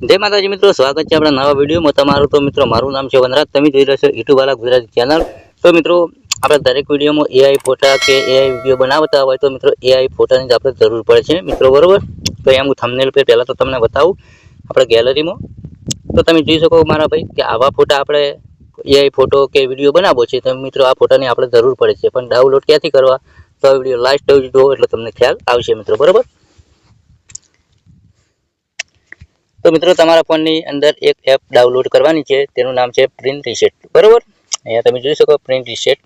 જય માતાજી મિત્રો, સ્વાગત છે આપણા નવા વિડીયોમાં. તમારું તો મિત્રો, મારું નામ છે વનરાજ. તમે જોઈ રહ્યા છો યુટ્યુબ વાળા ગુજરાતી ચેનલ. તો મિત્રો, આપણે દરેક વિડીયોમાં એઆઈ ફોટા કે એઆઈ વીડિયો બનાવતા હોય તો મિત્રો એઆઈ ફોટાની જ આપણે જરૂર પડે છે. મિત્રો, બરોબર? તો એમ હું થમનેલ પર પહેલાં તો તમને બતાવું. આપણે ગેલેરીમાં તો તમે જોઈ શકો મારા ભાઈ કે આવા ફોટા આપણે એઆઈ ફોટો કે વીડિયો બનાવવો છે, તો મિત્રો, આ ફોટાની આપણે જરૂર પડે છે. પણ ડાઉનલોડ ક્યાંથી કરવા? તો આ વીડિયો લાસ્ટ જુઓ એટલે તમને ખ્યાલ આવશે મિત્રો, બરોબર? તો મિત્રો, તમારા ફોનની અંદર એક એપ ડાઉનલોડ કરવાની છે. તેનું નામ છે પ્રિન્ટ રીસેટ બરાબર? અહીંયા તમે જોઈ શકો પ્રિન્ટ રીસેટ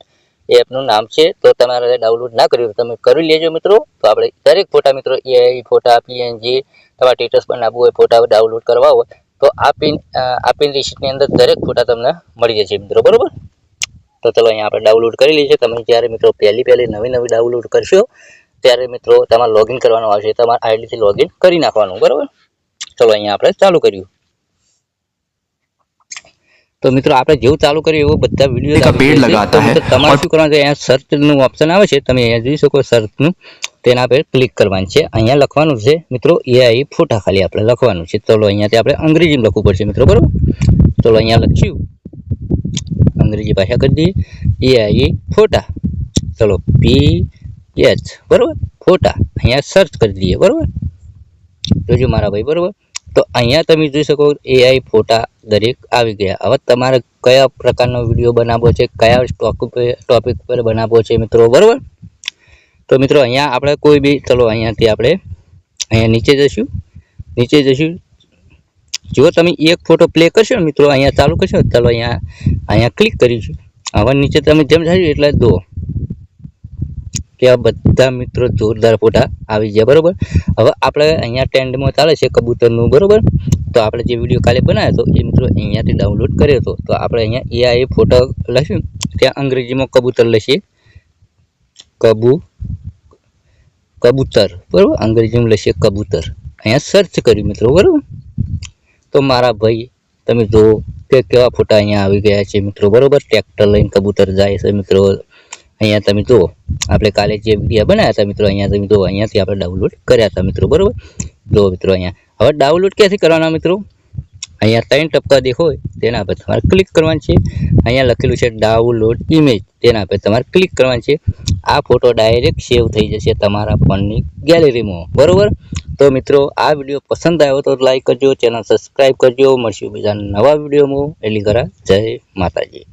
એ એપનું નામ છે. તો તમારે ડાઉનલોડ ના કર્યું તમે કરી લેજો મિત્રો. તો આપણે દરેક ફોટા મિત્રો એઆઈ ફોટા પીએનજી તમારા સ્ટેટસ બનાવવું હોય ફોટા ડાઉનલોડ કરવા હોય, તો આ પિન આ પિન રીસેટની અંદર દરેક ફોટા તમને મળી જશે મિત્રો. બરાબર? તો ચલો અહીંયા આપણે ડાઉનલોડ કરી લઈએ. તમે જ્યારે મિત્રો પહેલી પહેલી નવી નવી ડાઉનલોડ કરશો, ત્યારે મિત્રો તમારે લોગિન કરવાનું આવશે. તમારે આઈડીથી લોગિન કરી નાખવાનું. બરોબર? ચલો અહીંયા આપણે ચાલુ કર્યું. તો મિત્રો આપણે જેવું ચાલુ કર્યું એવું બધા વીડિયો તમારે શું કરવાનું અહીંયા સર્ચનું ઓપ્શન આવે છે તમે અહીંયા જોઈ શકો સર્ચનું તેના પર ક્લિક કરવાનું છે. અહીંયા લખવાનું છે મિત્રો એઆઈ ફોટા ખાલી આપણે લખવાનું છે. ચલો અહીંયાથી આપણે અંગ્રેજીમાં લખવું પડશે મિત્રો બરોબર? ચલો અહીંયા લખ્યું. અંગ્રેજી ભાષા કરી દઈએ. એઆઈ ફોટા. ચલો પી એચ બરોબર? ફોટા. અહીંયા સર્ચ કરી દઈએ બરોબર? જોજો મારા ભાઈ, બરાબર? તો અહીંયા તમે જોઈ શકો એઆઈ ફોટા દરેક આવી ગયા. હવે તમારે કયા પ્રકારનો વીડિયો બનાવવો છે, કયા ટોપિક ટોપિક પર બનાવવો છે મિત્રો, બરાબર? તો મિત્રો, અહીંયા આપણે કોઈ બી, ચલો અહીંયાથી આપણે અહીંયા નીચે જઈશું. નીચે જઈશું. જો તમે એક ફોટો પ્લે કરશો મિત્રો, અહીંયા ચાલુ કરશો ચાલો અહીંયા અહીંયા ક્લિક કરીશું. હવે નીચે તમે જેમ થાય એટલે દો કે આ બધા મિત્રો જોરદાર ફોટા આવી ગયા, બરાબર? હવે આપણે અહીંયા ટ્રેન્ડમાં ચાલે છે કબૂતરનું, બરાબર? તો આપણે જે વીડિયો કાલે બનાવ્યો હતો એ મિત્રો અહીંયાથી ડાઉનલોડ કર્યો હતો. તો આપણે અહીંયા એઆઈ ફોટો લખ્યું, ત્યાં અંગ્રેજીમાં કબૂતર લખીએ. કબૂ, કબૂતર, બરાબર? અંગ્રેજીમાં લખીએ કબૂતર. અહીંયા સર્ચ કર્યું મિત્રો, બરાબર? તો મારા ભાઈ, તમે જુઓ કે કેવા ફોટા અહીંયા આવી ગયા છે મિત્રો, બરાબર? ટ્રેક્ટર લઈને કબૂતર જાય છે મિત્રો. અહીંયા તમે જુઓ, આપણે કાલે જે વીડિયો બનાવ્યા હતા મિત્રો, અહીંયા તમે જુઓ, અહીંયાથી આપણે ડાઉનલોડ કર્યા હતા મિત્રો, બરોબર? જુઓ મિત્રો અહીંયા. હવે ડાઉનલોડ ક્યાંથી કરવાના મિત્રો? અહીંયા ત્રણ ટપકા દેખોય, તેના પર તમારે ક્લિક કરવાનું છે. અહીંયા લખેલું છે ડાઉનલોડ ઇમેજ તેના પર તમારે ક્લિક કરવાનું છે. આ ફોટો ડાયરેક્ટ સેવ થઈ જશે તમારા ફોનની ગેલેરીમાં બરાબર? તો મિત્રો, આ વીડિયો પસંદ આવ્યો તો લાઈક કરજો, ચેનલ સબસ્ક્રાઈબ કરજો. મળશું બીજા નવા વિડીયોમાં એટલી કરા જય માતાજી.